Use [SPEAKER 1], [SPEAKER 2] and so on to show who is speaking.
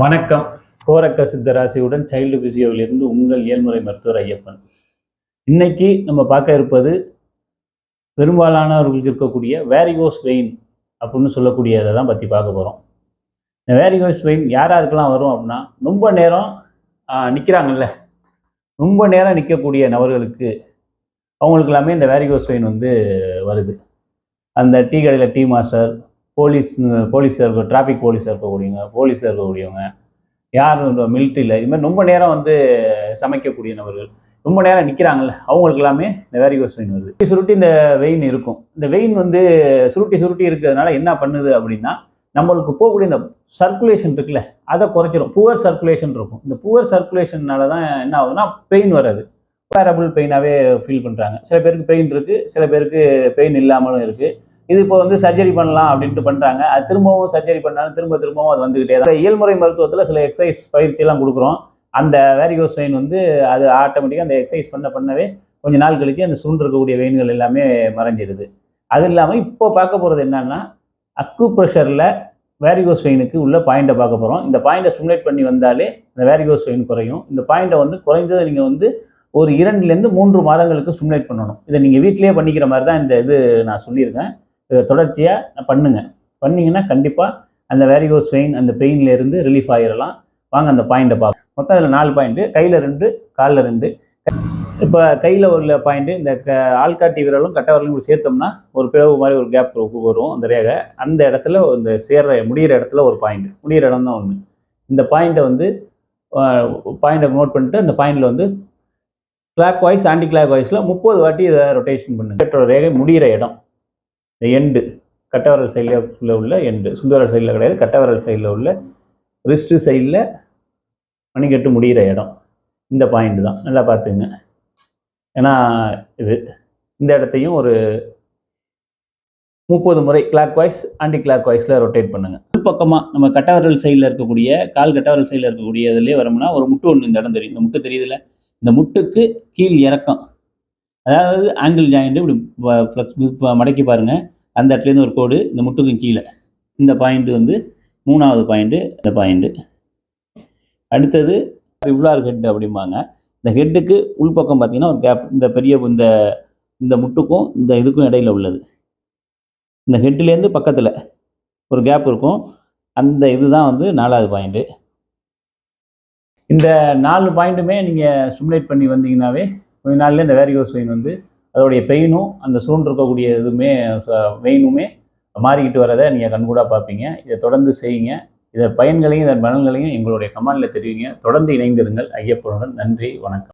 [SPEAKER 1] வணக்கம். கோரக்க சித்தராசியுடன் சைல்டு பிசியோவிலிருந்து உங்கள் இயல்முறை மருத்துவர் ஐயப்பன். இன்னைக்கு நம்ம பார்க்க இருப்பது பெரும்பாலானவர்களுக்கு இருக்கக்கூடிய வேரிகோஸ் வெயின் அப்படின்னு சொல்லக்கூடியதை தான் பற்றி பார்க்க போகிறோம் இந்த வேரிகோஸ் வெயின் யார் யாருக்கெல்லாம் வரும் அப்படின்னா ரொம்ப நேரம் நிற்கிறாங்கல்ல ரொம்ப நேரம் நிற்கக்கூடிய நபர்களுக்கு அவங்களுக்கு எல்லாமே இந்த வேரிகோஸ் வெயின் வந்து வருது. அந்த டீ கடையில் டீ மாஸ்டர் போலீஸ் போலீஸில் இருக்க டிராஃபிக் போலீஸில் இருக்கக்கூடியவங்க போலீஸில் இருக்கக்கூடியவங்க யார் மிலிட்ரியில் இது மாதிரி ரொம்ப நேரம் வந்து சமைக்கக்கூடிய நபர்கள் ரொம்ப நேரம் நிற்கிறாங்கல்ல அவங்களுக்கு எல்லாமே இந்த வேரிகோஸ் வெயின் வருது. சுருட்டி இந்த வெயின் இருக்கும். இந்த வெயின் வந்து சுருட்டி சுருட்டி இருக்கிறதுனால என்ன பண்ணுது அப்படின்னா நம்மளுக்கு போகக்கூடிய இந்த சர்க்குலேஷன் இருக்குல்ல அதை குறைச்சிரும். புவர் சர்க்குலேஷன் இருக்கும். இந்த புவர் சர்க்குலேஷன்னால தான் என்ன ஆகுதுன்னா பெயின் வராது. வேரபிள் பெயினாகவே ஃபீல் பண்ணுறாங்க சில பேருக்கு பெயின் இருக்குது சில பேருக்கு பெயின் இல்லாமலும் இருக்குது இது இப்போ வந்து சர்ஜரி பண்ணலாம் அப்படின்ட்டு பண்ணுறாங்க அது திரும்பவும் சர்ஜரி பண்ணாலும் திரும்ப திரும்பவும் அது வந்துக்கிட்டே தான் இயல்முறை மருத்துவத்தில் சில எக்ஸசைஸ் பயிற்சியெல்லாம் கொடுக்குறோம். அந்த வேரிகோஸ் வெயின் வந்து அது ஆட்டோமேட்டிக்காக அந்த எக்ஸசைஸ் பண்ண பண்ணவே கொஞ்ச நாள் கழிச்சு அந்த சுருண்டு இருக்கக்கூடிய வெயின்கள் எல்லாமே மறைஞ்சிடுது. அது இல்லாமல் இப்போ பார்க்க போகிறது என்னன்னா அக்கு ப்ரெஷரில் வேரிகோஸ் வெயினுக்கு உள்ள பாயிண்ட்டை பார்க்க போகிறோம் இந்த பாயிண்ட்டை ஸ்டிமுலேட் பண்ணி வந்தாலே இந்த வேரிகோஸ் வெயின் குறையும். இந்த பாயிண்ட்டை வந்து குறைஞ்சது நீங்கள் வந்து ஒரு இரண்டுலேருந்து மூன்று மாதங்களுக்கு ஸ்டிமுலேட் பண்ணணும். இதை நீங்கள் வீட்டிலேயே பண்ணிக்கிற மாதிரி தான் இந்த இது நான் சொல்லியிருக்கேன். இதை தொடர்ச்சியாக பண்ணுங்க. பண்ணிங்கன்னா கண்டிப்பாக அந்த வேரிகோஸ் பெயின் அந்த பெயின்லேருந்து ரிலீஃப் ஆகிடலாம் வாங்க அந்த பாயிண்ட்டை பார்ப்போம். மொத்தம் அதில் நாலு பாயிண்ட்டு கையில் ரெண்டு காலில் ரெண்டு. இப்போ கையில் உள்ள பாயிண்ட்டு இந்த க ஆள்காட்டி விரலும் கட்ட விரலும் சேர்த்தோம்னா ஒரு பிளவு மாதிரி ஒரு கேப் வரும் அந்த ரேகை. அந்த இடத்துல இந்த சேர்ற முடிகிற இடத்துல ஒரு பாயிண்ட் முடிகிற இடம் தான் ஒன்று இந்த பாயிண்ட்டை வந்து பாயிண்ட்டை நோட் பண்ணிட்டு அந்த பாயிண்டில் வந்து கிளாக் வாய்ஸ் ஆன்டி கிளாக் வாய்ஸில் முப்பது வாட்டி இதை ரொட்டேஷன் பண்ணுங்க. ரேகை முடிகிற இடம். இந்த எண்டு கட்டவரல் சைடில் உள்ள எண்டு சுந்தரல் சைடில் கிடையாது. கட்டவரல் சைடில் உள்ள ரிஸ்ட்டு சைடில் மணிக்கட்டு முடிகிற இடம். இந்த பாயிண்ட் தான். நல்லா பார்த்துங்க. ஏன்னா இது இந்த இடத்தையும் ஒரு முப்பது முறை கிளாக் வாய்ஸ் ஆன்டி கிளாக் வாய்ஸில் ரொட்டேட் பண்ணுங்கள் பக்கமாக நம்ம கட்டவரல் சைடில் இருக்கக்கூடிய கால் கட்டவரல் சைடில் இருக்கக்கூடிய இதுலேயே வரோம்னா ஒரு முட்டு ஒன்று இந்த இடம் தெரியும். இந்த முட்டு தெரியுதுல்ல? இந்த முட்டுக்கு கீழ் இறக்கம். அதாவது ஆங்கிள் ஜாயிண்ட்டு இப்படி ஃப்ளக்ஸ் மடக்கி பாருங்கள் அந்த இடத்துலேருந்து ஒரு கோடு இந்த முட்டுக்கும் கீழே. இந்த பாயிண்ட்டு வந்து மூணாவது பாயிண்ட்டு இந்த பாயிண்ட்டு அடுத்தது ரிவ்லார் ஹெட் அப்படிம்பாங்க. இந்த ஹெட்டுக்கு உள்பக்கம் பார்த்தீங்கன்னா ஒரு கேப் இந்த பெரிய இந்த இந்த முட்டுக்கும் இந்த இதுக்கும் இடையில உள்ளது. இந்த ஹெட்டுலேருந்து பக்கத்தில் ஒரு கேப் இருக்கும். அந்த இதுதான் வந்து நாலாவது பாயிண்ட்டு இந்த நாலு பாயிண்ட்டுமே நீங்கள் ஸ்டிமுலேட் பண்ணி வந்தீங்கன்னாவே கொஞ்ச நாளில் இந்த வேரிகோஸ் வெயின் வந்து அதோடைய பெயினும் அந்த சூழ்ந்து இருக்கக்கூடிய இதுவுமே வெயினுமே மாறிக்கிட்டு வரதை நீங்கள் கண்கூடாக பார்ப்பீங்க. இதை தொடர்ந்து செய்யுங்க. இதன் பயன்களையும் இதன் பலன்களையும் எங்களுடைய கமாண்டில் தெரிவிங்க. தொடர்ந்து இணைந்திருங்கள். ஐயப்பனுடன் நன்றி வணக்கம்.